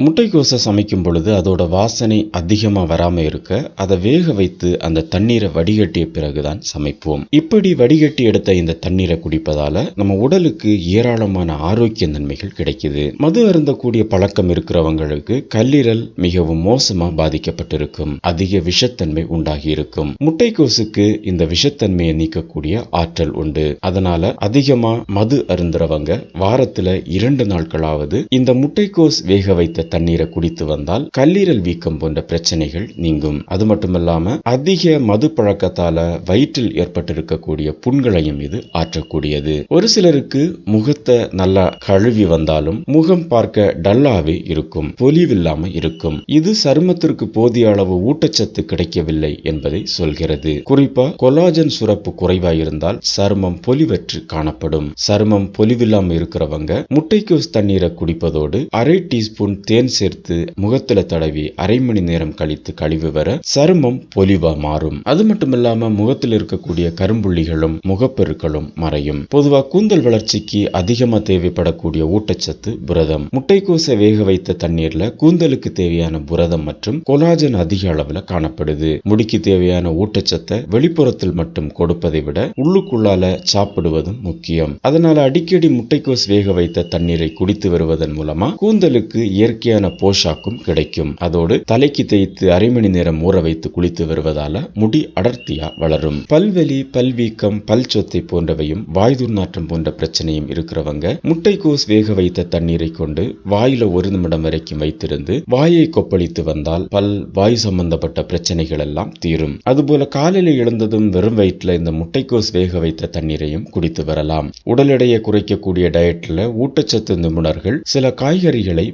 முட்டைக்கோசை சமைக்கும் பொழுது அதோட வாசனை அதிகமாக வராமல் இருக்க அதை வேக வைத்து அந்த தண்ணீரை வடிகட்டிய பிறகுதான் சமைப்போம். இப்படி வடிகட்டி எடுத்த இந்த தண்ணீரை குடிப்பதால நம்ம உடலுக்கு ஏராளமான ஆரோக்கிய நன்மைகள் கிடைக்குது. மது அருந்தக்கூடிய பழக்கம் இருக்கிறவங்களுக்கு கல்லீரல் மிகவும் மோசமாக பாதிக்கப்பட்டிருக்கும். அதிக விஷத்தன்மை உண்டாகி இருக்கும் முட்டைக்கோசுக்கு இந்த விஷத்தன்மையை நீக்கக்கூடிய ஆற்றல் உண்டு. அதனால அதிகமா மது அருந்துறவங்க வாரத்துல இரண்டு நாட்களாவது இந்த முட்டைக்கோஸ் வேக வைத்த தண்ணீரை குடித்து வந்தால் கல்லீரல் வீக்கம் போன்ற பிரச்சனைகள் நீங்கும். அது மட்டுமல்லாம அதிக மது பழக்கத்தால வயிற்றில் ஏற்பட்டிருக்கக்கூடிய புண்களையும் இது ஆற்றக்கூடியது. ஒரு சிலருக்கு முகத்தை நல்லா கழுவி வந்தாலும் முகம் பார்க்க டல்லாவே இருக்கும் பொலிவில்லாம இருக்கும். இது சருமத்திற்கு போதிய அளவு ஊட்டச்சத்து கிடைக்கவில்லை என்பதை சொல்கிறது. குறிப்பா கொலாஜன் சுரப்பு குறைவாயிருந்தால் சருமம் பொலிவற்று காணப்படும். சருமம் பொலிவில்லாம இருக்கிறவங்க முட்டைக்கோஸ் தண்ணீரை குடிப்பதோடு அரை டீஸ்பூன் தேன் சேர்த்து முகத்துல தடவி அரை மணி நேரம் கழித்து கழிவு வர சருமம் பொலிவா மாறும். அது மட்டுமில்லாம முகத்தில் இருக்கக்கூடிய கரும்புள்ளிகளும் முகப்பெருக்களும் மறையும். பொதுவா கூந்தல் வளர்ச்சிக்கு அதிகமா தேவைப்படக்கூடிய ஊட்டச்சத்து புரதம். முட்டைக்கோசை வேக வைத்த தண்ணீர்ல கூந்தலுக்கு தேவையான புரதம் மற்றும் கொலாஜன் அதிக அளவுல காணப்படுது. முடிக்கு தேவையான ஊட்டச்சத்தை வெளிப்புறத்தில் மட்டும் கொடுப்பதை விட உள்ளுக்குள்ளால சாப்பிடுவதும் முக்கியம். அதனால அடிக்கடி முட்டைக்கோஸ் வேக வைத்த தண்ணீரை குடித்து வருவதன் மூலமா கூந்தலுக்கு இயற்கை இயற்கையான போஷாக்கும் கிடைக்கும். அதோடு தலைக்கு தேய்த்து அரை மணி நேரம் ஊற வைத்து குளித்து வருவதால முடி அடர்த்தியா வளரும். பல்வெளி பல்வீக்கம் பல் சொத்தை போன்றவையும் வாய் துர்நாற்றம் போன்ற பிரச்சனையும் இருக்கிறவங்க முட்டைக்கோஸ் வேக வைத்த தண்ணீரை கொண்டு வாயில ஒரு நிமிடம் வரைக்கும் வைத்திருந்து வாயை கொப்பளித்து வந்தால் பல் வாய் சம்பந்தப்பட்ட பிரச்சனைகள் எல்லாம் தீரும். அதுபோல காலையில எழுந்ததும் வெறும் வயிற்றுல இந்த முட்டைக்கோஸ் வேக வைத்த தண்ணீரையும் குடித்து வரலாம். உடல் எடையை குறைக்கக்கூடிய டயட்ல ஊட்டச்சத்து நிபுணர்கள் சில காய்கறிகளை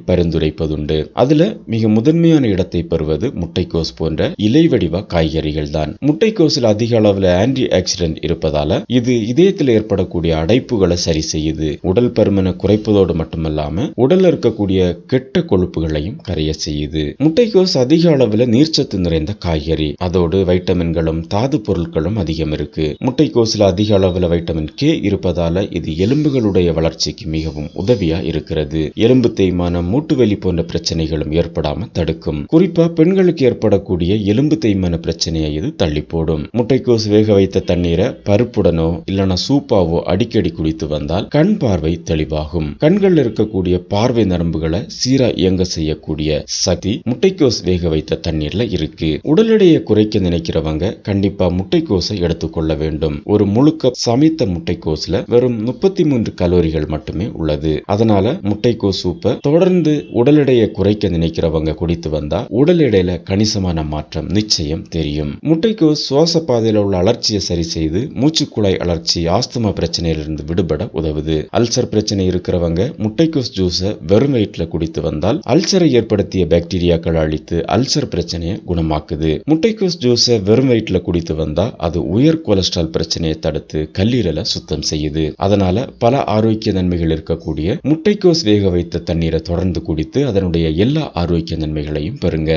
பரிந்துரைப்பதுண்டு அதுல மிக முதன்மையான இடத்தை பெறுவது முட்டைக்கோஸ் போன்ற இலை வடிவ காய்கறிகள் தான் முட்டைக்கோஸில் அதிக அளவில் ஆன்டி ஆக்சிடென்ட் இருப்பதால இது இதயத்தில் ஏற்படக்கூடிய அடைப்புகளை சரி செய்யுது. உடல் பருமனை குறைப்பதோடு மட்டுமல்லாம உடல்ல இருக்கக்கூடிய கெட்ட கொழுப்புகளையும் கரைய செய்யுது. முட்டைக்கோஸ் அதிக அளவில் நீர்ச்சத்து நிறைந்த காய்கறி. அதோடு வைட்டமின்களும் தாது பொருட்களும் அதிகம் இருக்கு. முட்டைக்கோஸில் அதிக அளவில் வைட்டமின் கே இருப்பதால இது எலும்புகளுடைய வளர்ச்சிக்கு மிகவும் உதவியா இருக்கிறது. எலும்பு தேய்மானம் மூட்டு வலி போன்ற பிரச்சனைகளும் ஏற்படாம தடுக்கும். குறிப்பா பெண்களுக்கு ஏற்படக்கூடிய எலும்பு தேய்மான பிரச்சனையை இது தள்ளி போடும் முட்டைக்கோஸ் வேக வைத்த தண்ணீரை பருப்புடனோ இல்லனா சூப்பாவோ அடிக்கடி குடித்து வந்தால் கண் பார்வை தெளிவாகும். கண்கள் இருக்கக்கூடிய பார்வை நரம்புகளை சீரா இயங்க செய்யக்கூடிய சக்தி முட்டைக்கோஸ் வேக வைத்த தண்ணீர்ல இருக்கு. உடல் எடையை குறைக்க நினைக்கிறவங்க கண்டிப்பா முட்டைக்கோஸை எடுத்துக்கொள்ள வேண்டும். ஒரு முழு கப் சமைத்த முட்டைக்கோஸ்ல வெறும் முப்பத்தி மூன்று கலோரிகள் மட்டுமே உள்ளது. அதனால முட்டைக்கோஸ் சூப்பை தொடர்ந்து உடல் உடல் எடையை குறைக்க நினைக்கிறவங்க குடித்து வந்தா உடல் எடையில கணிசமான மாற்றம் நிச்சயம் தெரியும். முட்டைக்கோஸ் சுவாச பாதையில உள்ள அலர்ச்சியை சரி செய்து மூச்சுக்குழாய் அலர்ச்சி ஆஸ்துமா பிரச்சனையிலிருந்து விடுபட உதவுது. அல்சர் பிரச்சனை இருக்கிறவங்க முட்டைக்கோஸ் ஜூஸை வெறும் வயிற்றுல குடித்து வந்தால் அல்சரை ஏற்படுத்திய பாக்டீரியாக்கள் அழித்து அல்சர் பிரச்சனையை குணமாக்குது. முட்டைக்கோஸ் ஜூஸை வெறும் வயிற்றுல குடித்து வந்தா அது உயர் கொலஸ்ட்ரால் பிரச்சனையை தடுத்து கல்லீரலை சுத்தம் செய்யுது. அதனால பல ஆரோக்கிய நன்மைகள் இருக்கக்கூடிய முட்டைக்கோஸ் வேக வைத்த தண்ணீரை தொடர்ந்து குடித்து அதனுடைய எல்லா ஆரோக்கிய நன்மைகளையும் பெறுங்க.